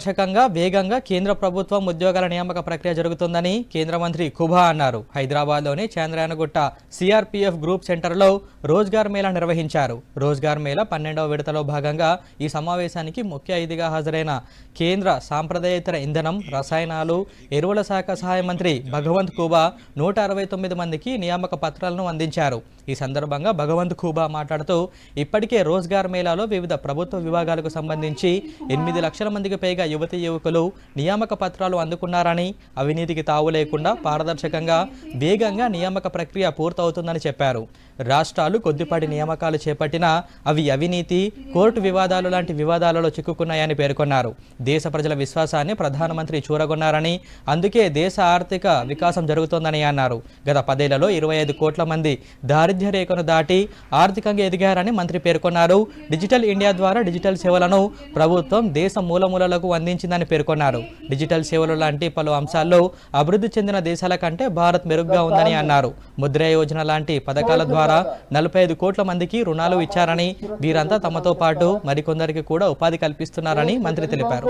పారదర్శకంగా వేగంగా కేంద్ర ప్రభుత్వం ఉద్యోగాల నియామక ప్రక్రియ జరుగుతుందని కేంద్ర మంత్రి కుభా అన్నారు. హైదరాబాద్లోని చంద్రయానగుట్ట సిఆర్పీఎఫ్ గ్రూప్ సెంటర్లో రోజ్గార్ మేళా నిర్వహించారు. రోజ్గార్ మేళా పన్నెండవ విడతలో భాగంగా ఈ సమావేశానికి ముఖ్య అతిథిగా హాజరైన కేంద్ర సాంప్రదాయేతర ఇంధనం రసాయనాలు ఎరువుల శాఖ సహాయ మంత్రి భగవంత్ కుబా నూట అరవై తొమ్మిది మందికి నియామక పత్రాలను అందించారు. ఈ సందర్భంగా భగవంత్ కుబా మాట్లాడుతూ ఇప్పటికే రోజ్గార్ మేళాలో వివిధ ప్రభుత్వ విభాగాలకు సంబంధించి ఎనిమిది లక్షల మందికి పైగా యువతి యువకులు నియామక పత్రాలు అందుకున్నారని అవినీతికి తావు లేకుండా పారదర్శకంగా వేగంగా నియామక ప్రక్రియ పూర్తవుతుందని చెప్పారు. రాష్ట్రాలు కొద్దిపాటి నియామకాలు చేపట్టినా అవి అవినీతి కోర్టు వివాదాలు లాంటి వివాదాలలో చిక్కుకున్నాయని పేర్కొన్నారు. దేశ ప్రజల విశ్వాసాన్ని ప్రధానమంత్రి చూరగొన్నారని అందుకే దేశ ఆర్థిక వికాసం జరుగుతోందని అన్నారు. గత పదేళ్ళలో ఇరవై ఐదు కోట్ల మంది దారిద్ర్య రేఖను దాటి ఆర్థికంగా ఎదిగారని మంత్రి పేర్కొన్నారు. డిజిటల్ ఇండియా ద్వారా డిజిటల్ సేవలను ప్రభుత్వం దేశ మూలమూలలకు అందించిందని పేర్కొన్నారు డిజిటల్ సేవలు లాంటి పలు అంశాల్లో అభివృద్ధి చెందిన దేశాల కంటే భారత్ మెరుగ్గా ఉందని అన్నారు ముద్ర యోజన లాంటి పథకాల ద్వారా నలభై ఐదు కోట్ల మందికి రుణాలు ఇచ్చారని వీరంతా తమతో పాటు మరికొందరికి కూడా ఉపాధి కల్పిస్తున్నారని మంత్రి తెలిపారు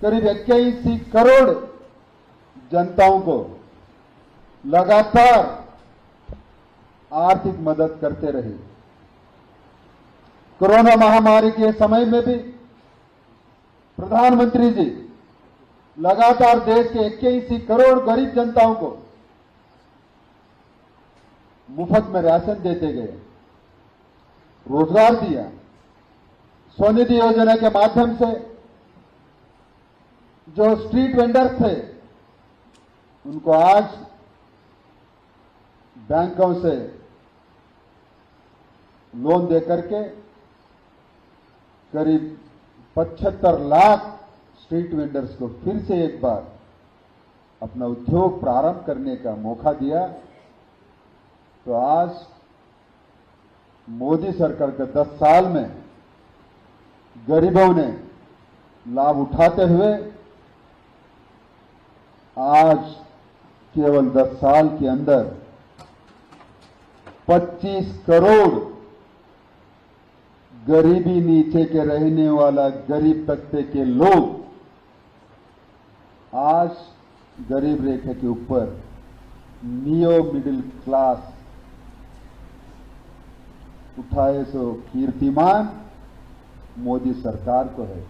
करीब इक्कीस करोड़ जनताओं को लगातार आर्थिक मदद करते रहे कोरोना महामारी के समय में भी प्रधानमंत्री जी, लगातार देश के इक्कीस करोड़ गरीब जनताओं को मुफ़्त में राशन देते गए, रोज़गार दिया, स्वनिधि योजना के माध्यम से जो स्ट्रीट वेंडर थे, उनको आज बैंकों से लोन दे करके करीब 75 लाख स्ट्रीट वेंडर्स को फिर से एक बार अपना उद्योग प्रारंभ करने का मौका दिया। तो आज मोदी सरकार के 10 साल में गरीबों ने लाभ उठाते हुए आज केवल 10 साल के अंदर 25 करोड़ गरीबी नीचे के रहने वाला, गरीब तबके के लोग। आज गरीब रेखा के ऊपर नियो मिडिल क्लास उठाए सो कीर्तिमान मोदी सरकार को है।